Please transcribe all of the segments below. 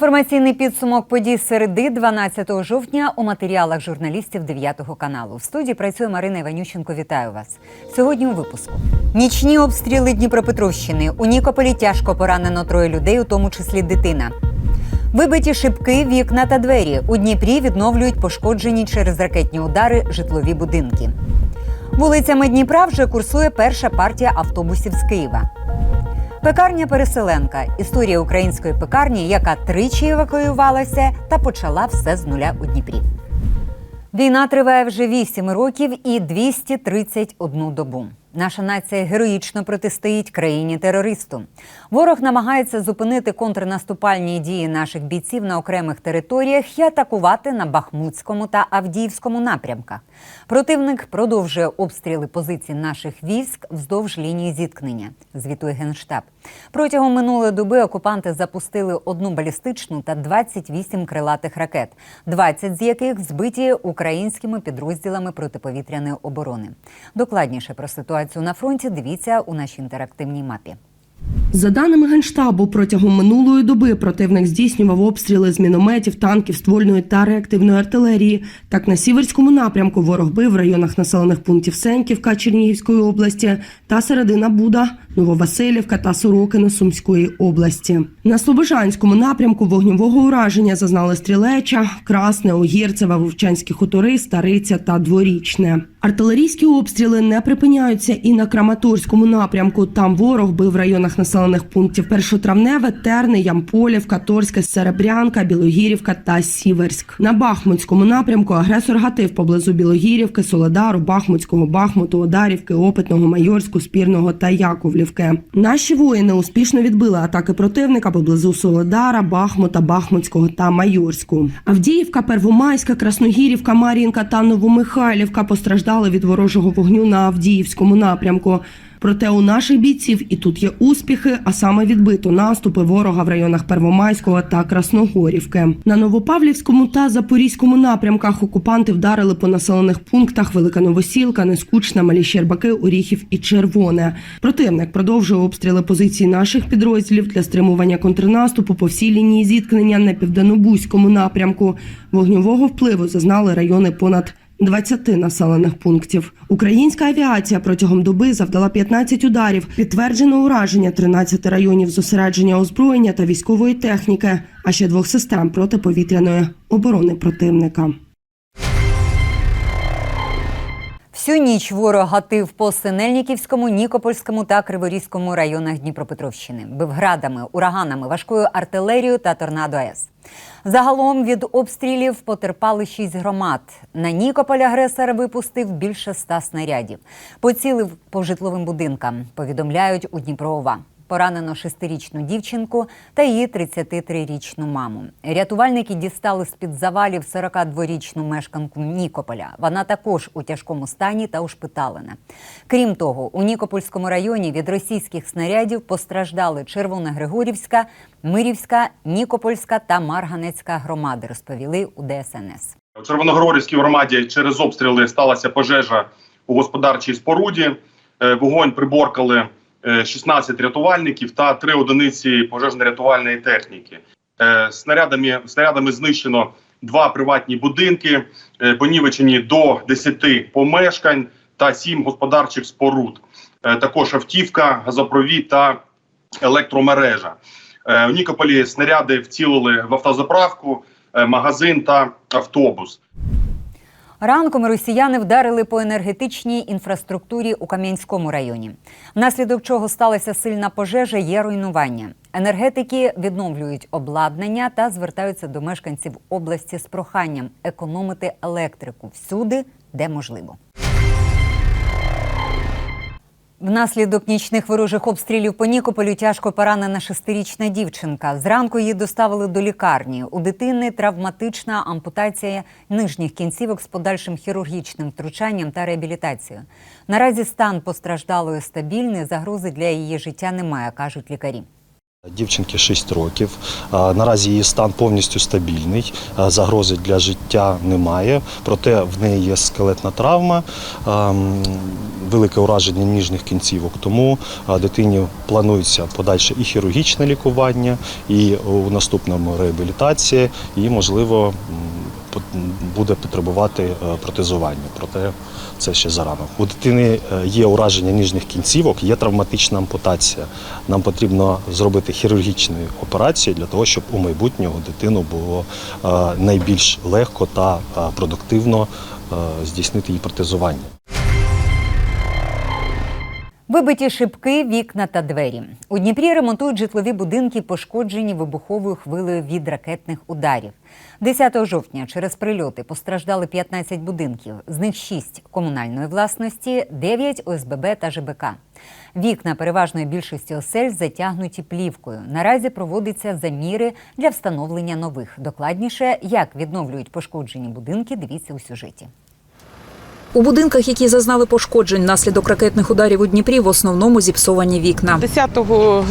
Інформаційний підсумок подій середи 12 жовтня у матеріалах журналістів 9 каналу. В студії працює Марина Іванющенко. Вітаю вас. Сьогодні у випуску. Нічні обстріли Дніпропетровщини. У Нікополі тяжко поранено троє людей, у тому числі дитина. Вибиті шибки, вікна та двері. У Дніпрі відновлюють пошкоджені через ракетні удари житлові будинки. Вулицями Дніпра вже курсує перша партія автобусів з Києва. Пекарня Переселенка історія української пекарні, яка тричі евакуювалася та почала все з нуля у Дніпрі. Війна триває вже 8 років і 231 добу. Наша нація героїчно протистоїть країні терористу. Ворог намагається зупинити контрнаступальні дії наших бійців на окремих територіях і атакувати на Бахмутському та Авдіївському напрямках. Противник продовжує обстріли позицій наших військ вздовж лінії зіткнення. Звітує генштаб. Протягом минулої доби окупанти запустили одну балістичну та 28 крилатих ракет, 20 з яких збиті українськими підрозділами протиповітряної оборони. Докладніше про ситуацію на фронті дивіться у нашій інтерактивній мапі. За даними Генштабу, протягом минулої доби противник здійснював обстріли з мінометів, танків, ствольної та реактивної артилерії. Так на сіверському напрямку ворог бив в районах населених пунктів Сеньківка Чернігівської області та середина Буда, Нововасилівка та Сорокино Сумської області. На Слобожанському напрямку вогневого ураження зазнали Стрілеча, Красне, Огірцева, Вовчанські хутори, Стариця та Дворічне. Артилерійські обстріли не припиняються і на Краматорському напрямку. Там ворог бив в районах населених пунктів Першотравневе, Терни, Ямполівка, Торська, Серебрянка, Білогірівка та Сіверськ. На Бахмутському напрямку агресор гатив поблизу Білогірівки, Солодару, Бахмутського, Бахмуту, Одарівки, Опитного, Майорську, Спірного та Яковлівки. Наші воїни успішно відбили атаки противника поблизу Солодара, Бахмута, Бахмутського та Майорську. Авдіївка, Первомайська, Красногірівка, Мар'їнка та Новомихайлівка постраждали від ворожого вогню на Авдіївському напрямку. Проте у наших бійців і тут є успіхи, а саме відбито наступи ворога в районах Первомайського та Красногорівки. На Новопавлівському та Запорізькому напрямках окупанти вдарили по населених пунктах Велика Новосілка, Нескучна, Малі Щербаки, Оріхів і Червоне. Противник продовжує обстріли позицій наших підрозділів для стримування контрнаступу по всій лінії зіткнення на південнобузькому напрямку. Вогньового впливу зазнали райони понад 20 населених пунктів. Українська авіація протягом доби завдала 15 ударів. Підтверджено ураження 13 районів зосередження озброєння та військової техніки, а ще двох систем протиповітряної оборони противника. Всю ніч ворог гатив по Синельниківському, Нікопольському та Криворізькому районах Дніпропетровщини. Бив градами, ураганами, важкою артилерією та торнадо С. Загалом від обстрілів потерпали шість громад. На Нікополь агресор випустив більше ста снарядів. Поцілив по житловим будинкам. Повідомляють у Дніпроова. Поранено шестирічну дівчинку та її 33-річну маму. Рятувальники дістали з-під завалів 42-річну мешканку Нікополя. Вона також у тяжкому стані та ушпиталена. Крім того, у Нікопольському районі від російських снарядів постраждали Червоногригорівська, Мирівська, Нікопольська та Марганецька громади, розповіли у ДСНС. У Червоногригорівській громаді через обстріли сталася пожежа у господарчій споруді. Е, Вогонь приборкали 16 рятувальників та 3 одиниці пожежно-рятувальної техніки. Е, Снарядами, снарядами знищено два приватні будинки, е, понівечені до 10 помешкань та 7 господарчих споруд. Е, Також автівка, газопровід та електромережа. Е, У Нікополі снаряди вцілили в автозаправку, е, магазин та автобус. Ранком росіяни вдарили по енергетичній інфраструктурі у Кам'янському районі, внаслідок чого сталася сильна пожежа, є руйнування. Енергетики відновлюють обладнання та звертаються до мешканців області з проханням економити електрику всюди, де можливо. Внаслідок нічних ворожих обстрілів по Нікополю тяжко поранена шестирічна дівчинка. Зранку її доставили до лікарні. У дитини травматична ампутація нижніх кінцівок з подальшим хірургічним втручанням та реабілітацією. Наразі стан постраждалої стабільний, загрози для її життя немає, кажуть лікарі. Дівчинки 6 років. Наразі її стан повністю стабільний. Загрози для життя немає. Проте в неї є скелетна травма, велике ураження ніжних кінцівок. Тому дитині планується подальше і хірургічне лікування, і у наступному реабілітація, і можливо буде потребувати е, протезування. Проте це ще зарано. У дитини е, є ураження ніжних кінцівок, є травматична ампутація. Нам потрібно зробити хірургічну операцію для того, щоб у майбутнього дитину було е, найбільш легко та продуктивно здійснити її протезування. Вибиті шибки, вікна та двері. У Дніпрі ремонтують житлові будинки, пошкоджені вибуховою хвилею від ракетних ударів. 10 жовтня через прильоти постраждали 15 будинків, з них 6 комунальної власності, 9 ОСББ та ЖБК. Вікна переважної більшості осель затягнуті плівкою. Наразі проводяться заміри для встановлення нових. Докладніше, як відновлюють пошкоджені будинки, дивіться у сюжеті. У будинках, які зазнали пошкоджень внаслідок ракетних ударів у Дніпрі, в основному зіпсовані вікна. 10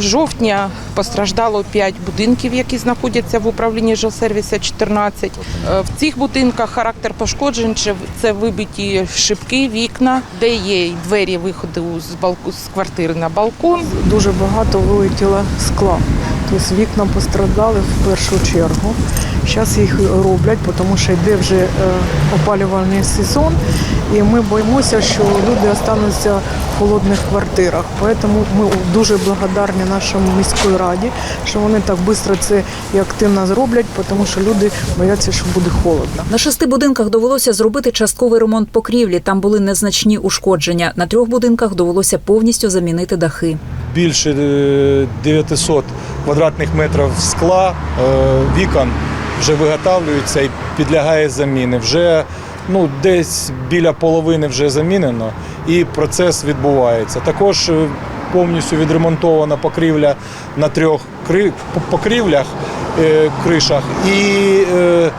жовтня постраждало 5 будинків, які знаходяться в управлінні жилсервіса 14. Е, В цих будинках характер пошкоджень це- це вибиті шибки, вікна, де є двері виходу з балку з квартири на балкон. дуже багато вилетіло скла. Тобто вікна постраждали в першу чергу. Зараз їх роблять, тому що йде вже е, опалювальний сезон, і ми боїмося, що люди остануться в холодних квартирах. Тому ми дуже благодарні нашому міській раді, що вони так швидко це і активно зроблять, тому що люди бояться, що буде холодно. На шести будинках довелося зробити частковий ремонт покрівлі. Там були незначні ушкодження. На трьох будинках довелося повністю замінити дахи. більше е, 900 квадратних метрів скла, е, вікон вже виготовлюється і підлягає заміни. Вже ну, десь біля половини вже замінено і процес відбувається. Також е, повністю відремонтована покрівля на трьох кри- покрівлях, е, кришах і е,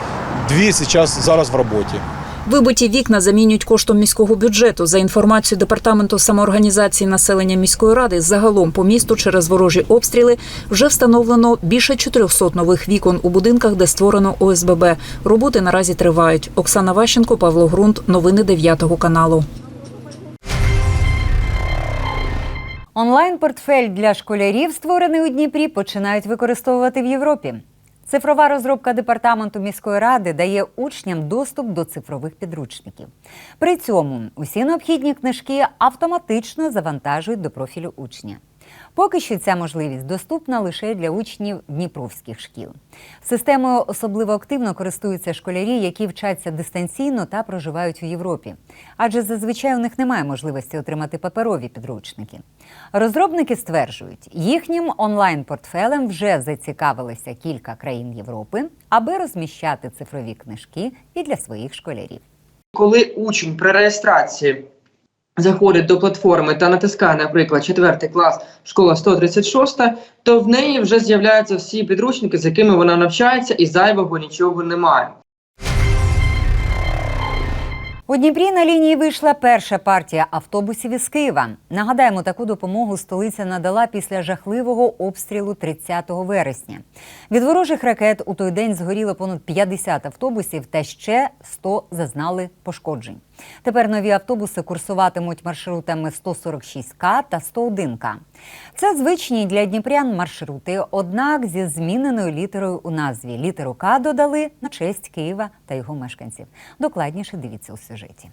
дві зараз, зараз в роботі. Вибиті вікна замінюють коштом міського бюджету. За інформацією департаменту самоорганізації населення міської ради, загалом по місту через ворожі обстріли вже встановлено більше 400 нових вікон у будинках, де створено ОСББ. Роботи наразі тривають. Оксана Ващенко, Павло Грунт. Новини 9 каналу. Онлайн-портфель для школярів, створений у Дніпрі, починають використовувати в Європі. Цифрова розробка департаменту міської ради дає учням доступ до цифрових підручників. При цьому усі необхідні книжки автоматично завантажують до профілю учня. Поки що ця можливість доступна лише для учнів дніпровських шкіл. Системою особливо активно користуються школярі, які вчаться дистанційно та проживають у Європі, адже зазвичай у них немає можливості отримати паперові підручники. Розробники стверджують, їхнім онлайн-портфелем вже зацікавилися кілька країн Європи, аби розміщати цифрові книжки і для своїх школярів. коли учень при реєстрації заходить до платформи та натискає, наприклад, 4 клас школа 136, то в неї вже з'являються всі підручники, з якими вона навчається, і зайвого нічого немає. У Дніпрі на лінії вийшла перша партія автобусів із Києва. Нагадаємо, таку допомогу столиця надала після жахливого обстрілу 30 вересня. Від ворожих ракет у той день згоріло понад 50 автобусів та ще 100 зазнали пошкоджень. Тепер нові автобуси курсуватимуть маршрутами 146К та 101К. Це звичні для дніпрян маршрути, однак зі зміненою літерою у назві. Літеру К додали на честь Києва та його мешканців. Докладніше дивіться у сюжеті.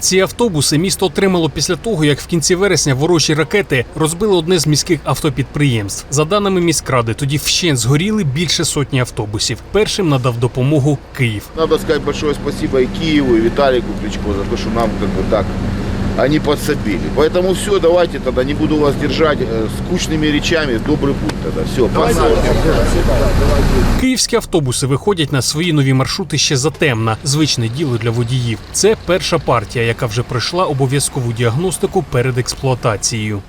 Ці автобуси місто отримало після того, як в кінці вересня ворожі ракети розбили одне з міських автопідприємств. За даними міськради, тоді вщент згоріли більше сотні автобусів. Першим надав допомогу Київ. Надо сказати большое спасибо і Києву, і Віталіку Кличко за те, що нам так они подсобили. Поэтому все, давайте тогда, не буду вас держать э, скучными речами, добрый путь тогда. Все, спасибо. Київські автобуси виходять на свої нові маршрути ще затемна. Звичне діло для водіїв. Це перша партія, яка вже пройшла обов'язкову діагностику перед експлуатацією.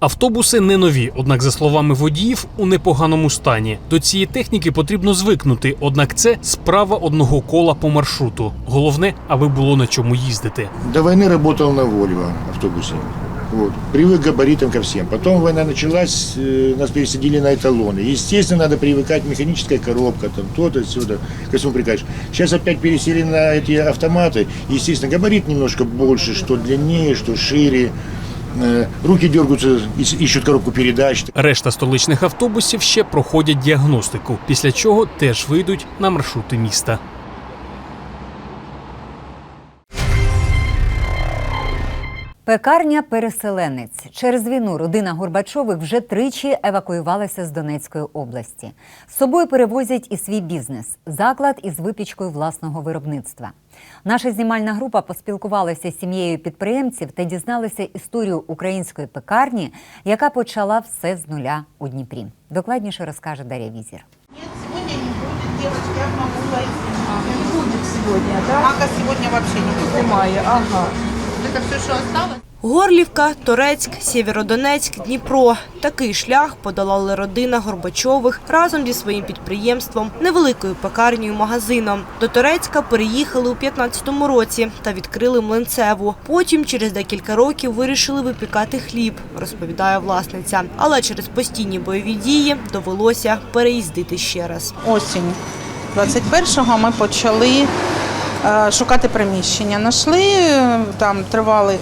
Автобуси не нові, однак, за словами водіїв, у непоганому стані. До цієї техніки потрібно звикнути, однак це справа одного кола по маршруту. Головне, аби було на чому їздити. До войны работал на Вольво автобусе. Вот. Привык к габаритам ко всем. Потом война началась, э, нас пересадили на эталоны. Естественно, надо привыкать, механическая коробка, там то-то, сюда, ко всему прикажешь. Сейчас опять пересели на эти автоматы. Естественно, габарит немножко больше, что длиннее, что шире. Э, Руки дергаються, ищут коробку передач. Решта столичних автобусів ще проходять діагностику, після чого теж вийдуть на маршрути міста. Пекарня Переселенець через війну родина Горбачових вже тричі евакуювалася з Донецької області. З собою перевозять і свій бізнес заклад із випічкою власного виробництва. Наша знімальна група поспілкувалася з сім'єю підприємців та дізналася історію української пекарні, яка почала все з нуля у Дніпрі. Докладніше розкаже Дар'я Візір. Будет, девочки, я. Не. Немає, ага. Это все, что осталось? Горлівка, Торецьк, Сєвєродонецьк, Дніпро. Такий шлях подолала родина Горбачових разом зі своїм підприємством, невеликою пекарнею магазином. До Торецька переїхали у 15-му році та відкрили млинцеву. Потім через декілька років вирішили випікати хліб, розповідає власниця. Але через постійні бойові дії довелося переїздити ще раз. Осінь 21-го ми почали шукати приміщення. Нашли, е, там тривали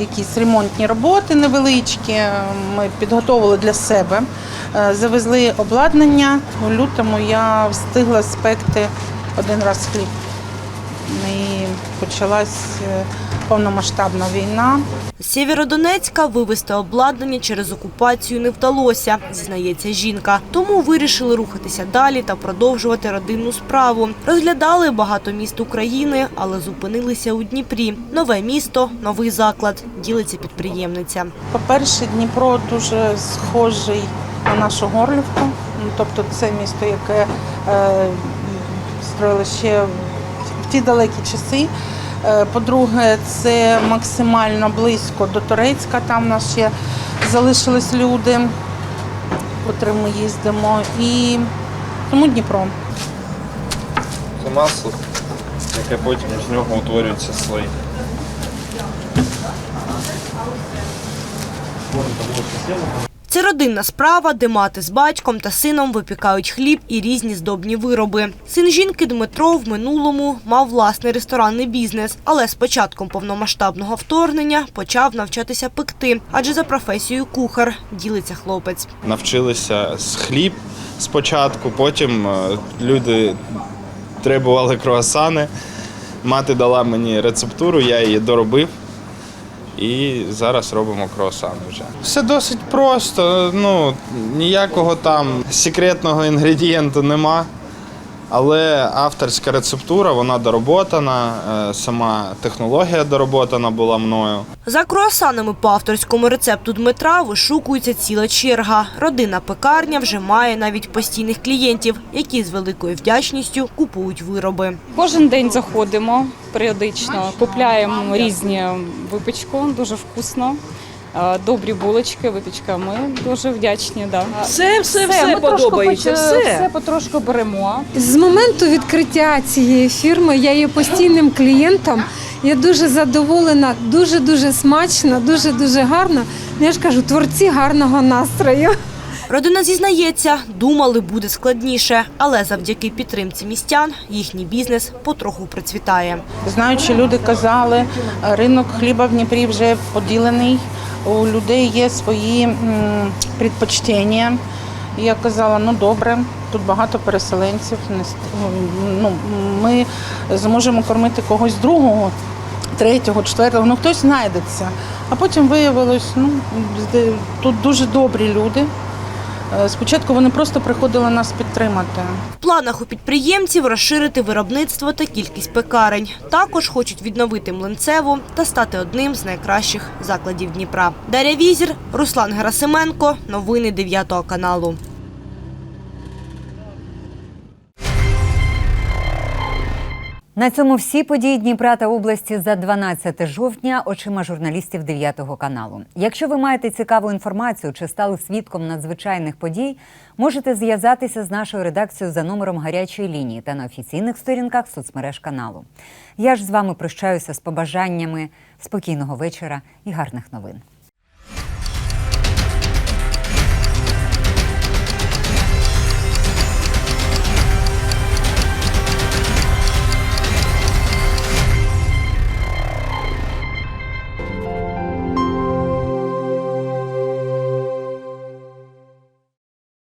якісь ремонтні роботи невеличкі. Ми підготовили для себе, Е, завезли обладнання. У лютому я встигла спекти один раз хліб. І почалась е, повномасштабна війна. З Сєвєродонецька вивезти обладнання через окупацію не вдалося, зізнається жінка. Тому вирішили рухатися далі та продовжувати родинну справу. Розглядали багато міст України, але зупинилися у Дніпрі. Нове місто, новий заклад, ділиться підприємниця. По-перше, Дніпро дуже схожий на нашу Горлівку. Ну, Тобто це місто, яке е, строїли ще в ті далекі часи. Е, По-друге, це максимально близько до Турецька. Там в нас ще залишились люди, котрим ми їздимо. І тому Дніпро. Це масло, яке потім з нього утворюється слой. Це родинна справа, де мати з батьком та сином випікають хліб і різні здобні вироби. Син жінки Дмитро в минулому мав власний ресторанний бізнес, але з початком повномасштабного вторгнення почав навчатися пекти, адже за професією кухар ділиться хлопець. Навчилися з хліб спочатку, потім е, люди требували круасани. Мати дала мені рецептуру, я її доробив. І зараз робимо круасани вже. Все досить просто. Ну, ніякого там секретного інгредієнту нема. Але авторська рецептура, вона дороботана, е, сама технологія дороботана була мною. За круасанами по авторському рецепту Дмитра вишукується ціла черга. Родина пекарня вже має навіть постійних клієнтів, які з великою вдячністю купують вироби. Кожен день заходимо періодично, купляємо різні випічку, дуже вкусно. Добрі булочки, випічка. Ми дуже вдячні. Да. Все, все, все ми подобається, поч- все. все потрошку беремо. З моменту відкриття цієї фірми я є постійним клієнтом. Я дуже задоволена, дуже дуже смачно, дуже дуже гарно. Ну, Я ж кажу, творці гарного настрою. Родина зізнається, думали буде складніше, але завдяки підтримці містян їхній бізнес потроху процвітає. Знаючи, люди казали, ринок хліба в Дніпрі вже поділений. У людей є свої предпочтення. Я казала, ну добре, тут багато переселенців. Ну, ми зможемо кормити когось другого, третього, четвертого, ну хтось знайдеться. А потім виявилось, ну тут дуже добрі люди. Е, Спочатку вони просто приходили нас підтримати. В планах у підприємців розширити виробництво та кількість пекарень. Також хочуть відновити млинцеву та стати одним з найкращих закладів Дніпра. Дар'я Візір, Руслан Герасименко. Новини 9 каналу. На цьому всі події Дніпра та області за 12 жовтня очима журналістів 9 каналу. Якщо ви маєте цікаву інформацію чи стали свідком надзвичайних подій, можете зв'язатися з нашою редакцією за номером гарячої лінії та на офіційних сторінках соцмереж каналу. Я ж з вами прощаюся з побажаннями спокійного вечора і гарних новин.